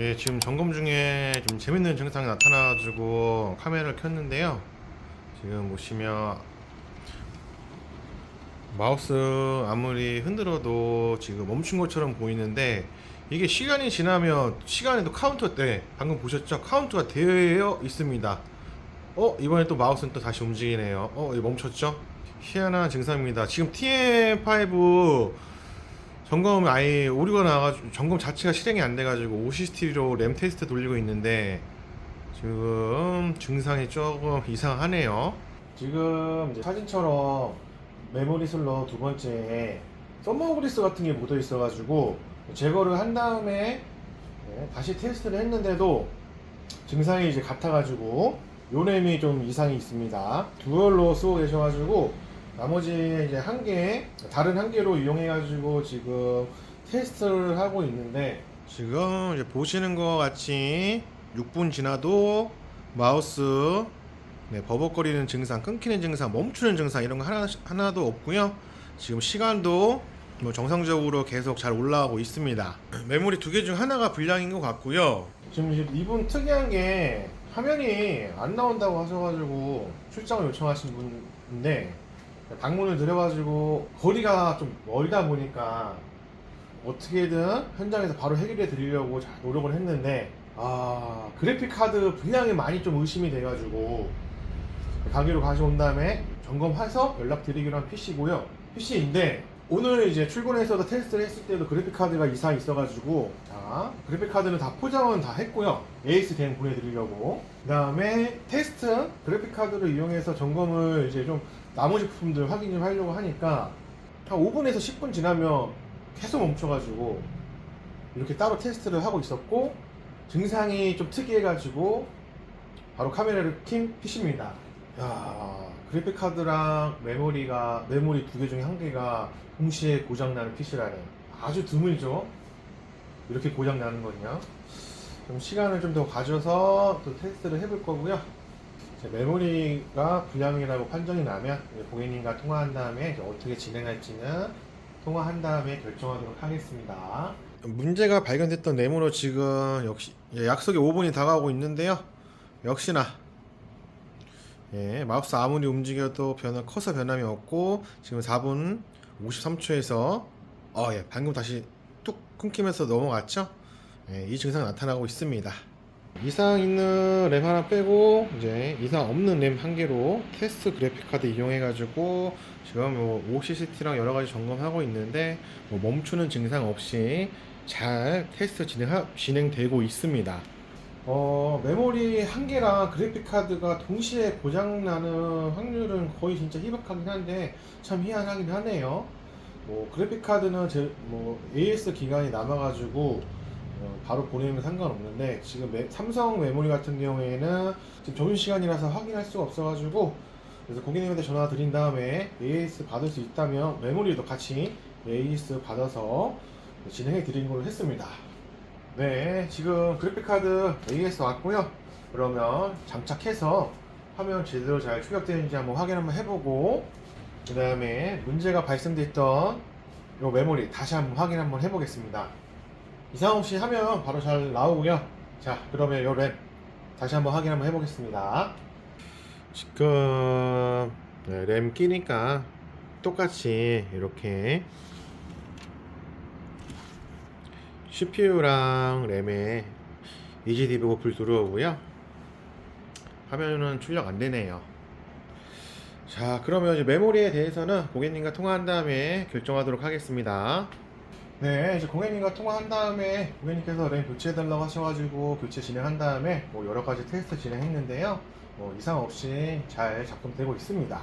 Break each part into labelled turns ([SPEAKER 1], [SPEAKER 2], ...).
[SPEAKER 1] 예, 지금 점검 중에 좀 재밌는 증상이 나타나가지고 카메라를 켰는데요. 지금 보시면 마우스 아무리 흔들어도 지금 멈춘 것처럼 보이는데 이게 시간이 지나면 시간에도 카운터 때 방금 보셨죠? 카운트가 되어 있습니다. 어 이번에 또 마우스는 또 다시 움직이네요. 어 멈췄죠? 희한한 증상입니다. 지금 TM5 점검 아예 오류가 나와가지고 점검 자체가 실행이 안 돼가지고 OCT로 램 테스트 돌리고 있는데 지금 증상이 조금 이상하네요. 지금 사진처럼 메모리 슬롯 두 번째에 썸머 그리스 같은 게 묻어 있어가지고 제거를 한 다음에 네, 다시 테스트를 했는데도 증상이 이제 같아가지고 요램이 좀 이상이 있습니다. 듀얼로 쓰고 계셔가지고 나머지 이제 한 개, 다른 한 개로 이용해가지고 지금 테스트를 하고 있는데 지금 이제 보시는 것 같이 6분 지나도 마우스 네, 버벅거리는 증상, 끊기는 증상, 멈추는 증상 이런 거 하나, 하나도 없고요. 지금 시간도 뭐 정상적으로 계속 잘 올라가고 있습니다. 메모리 두 개 중 하나가 불량인 것 같고요. 지금 이분 특이한 게 화면이 안 나온다고 하셔가지고 출장을 요청하신 분인데 방문을 드려가지고 거리가 좀 멀다 보니까 어떻게든 현장에서 바로 해결해 드리려고 잘 노력을 했는데 아 그래픽 카드 분량이 많이 좀 의심이 돼가지고 가게로 가져온 다음에 점검해서 연락드리기로 한 PC고요. PC인데 오늘 이제 출근해서도 테스트를 했을 때도 그래픽 카드가 이상이 있어가지고 자 그래픽 카드는 다 포장은 다 했고요 AS 댕 보내드리려고 그 다음에 테스트 그래픽 카드를 이용해서 점검을 이제 좀 나머지 부품들 확인 좀 하려고 하니까 한 5분에서 10분 지나면 계속 멈춰가지고 이렇게 따로 테스트를 하고 있었고 증상이 좀 특이해가지고 바로 카메라를 킨 PC입니다. 야 그래픽 카드랑 메모리가 메모리 두 개 중에 한 개가 동시에 고장 나는 PC라니 아주 드물죠. 이렇게 고장 나는 거냐? 좀 시간을 좀 더 가져서 또 테스트를 해볼 거고요. 메모리가 불량이라고 판정이 나면 고객님과 통화한 다음에 어떻게 진행할지는 통화한 다음에 결정하도록 하겠습니다. 문제가 발견됐던 네모로 지금 역시 예, 약속의 5분이 다가오고 있는데요. 역시나 예, 마우스 아무리 움직여도 변화 커서 변함이 없고 지금 4분 53초에서 어, 예, 방금 다시 뚝 끊기면서 넘어갔죠? 예, 이 증상 나타나고 있습니다. 이상 있는 램 하나 빼고 이제 이상 없는 램 한 개로 테스트 그래픽 카드 이용해 가지고 지금 뭐 OCCT랑 여러 가지 점검하고 있는데 뭐 멈추는 증상 없이 잘 테스트 진행 진행되고 있습니다. 어 메모리 한 개랑 그래픽 카드가 동시에 고장 나는 확률은 거의 진짜 희박하긴 한데 참 희한하긴 하네요. 뭐 그래픽 카드는 제 뭐 AS 기간이 남아가지고 어, 바로 보내면 상관없는데 지금 메- 삼성 메모리 같은 경우에는 지금 점심 시간이라서 확인할 수가 없어가지고 그래서 고객님한테 전화 드린 다음에 AS 받을 수 있다면 메모리도 같이 AS 받아서 진행해 드리는 걸로 했습니다. 네, 지금 그래픽 카드 AS 왔고요. 그러면 장착해서 화면 제대로 잘 출력되는지 한번 확인 한번 해보고 그 다음에 문제가 발생됐던 요 메모리 다시 한번 확인 한번 해보겠습니다. 이상 없이 하면 바로 잘 나오고요. 자, 그러면 요램 다시 한번 확인 한번 해보겠습니다. 지금 네, 램 끼니까 똑같이 이렇게 CPU랑 램에 EGD보고 불 들어오고요. 화면은 출력 안 되네요. 자, 그러면 이제 메모리에 대해서는 고객님과 통화한 다음에 결정하도록 하겠습니다. 네, 이제 고객님과 통화한 다음에 고객님께서 램 교체해달라고 하셔가지고 교체 진행한 다음에 뭐 여러 가지 테스트 진행했는데요. 뭐 이상 없이 잘 작동되고 있습니다.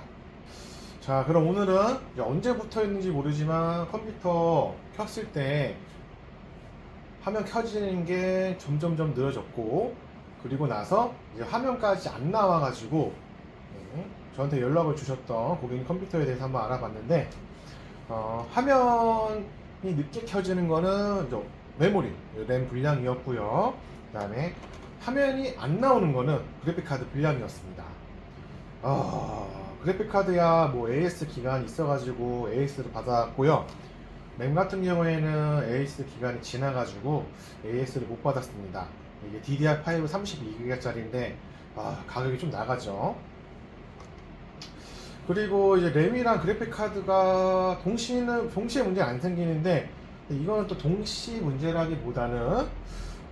[SPEAKER 1] 자, 그럼 오늘은 언제부터였는지 모르지만 컴퓨터 켰을 때 화면 켜지는 게 점점점 늘어졌고 그리고 나서 이제 화면까지 안 나와가지고 네, 저한테 연락을 주셨던 고객님 컴퓨터에 대해서 한번 알아봤는데 어, 화면이 늦게 켜지는 거는 메모리 램 불량이었고요. 그 다음에 화면이 안 나오는 거는 그래픽 카드 불량이었습니다. 아, 그래픽 카드야 뭐 AS 기간 있어가지고 AS를 받았고요. 램 같은 경우에는 AS 기간이 지나가지고 AS를 못 받았습니다. 이게 DDR5 32기가짜리인데 아, 가격이 좀 나가죠. 그리고 이제 램이랑 그래픽 카드가 동시는 동시에 문제 안 생기는데 이거는 또 동시 문제라기보다는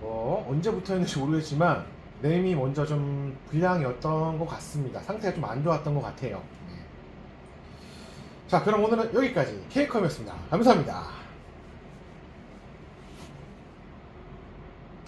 [SPEAKER 1] 어, 언제부터였는지 모르겠지만 램이 먼저 좀 불량이었던 것 같습니다. 상태가 좀 안 좋았던 것 같아요. 네. 자, 그럼 오늘은 여기까지 케이컴이었습니다. 감사합니다.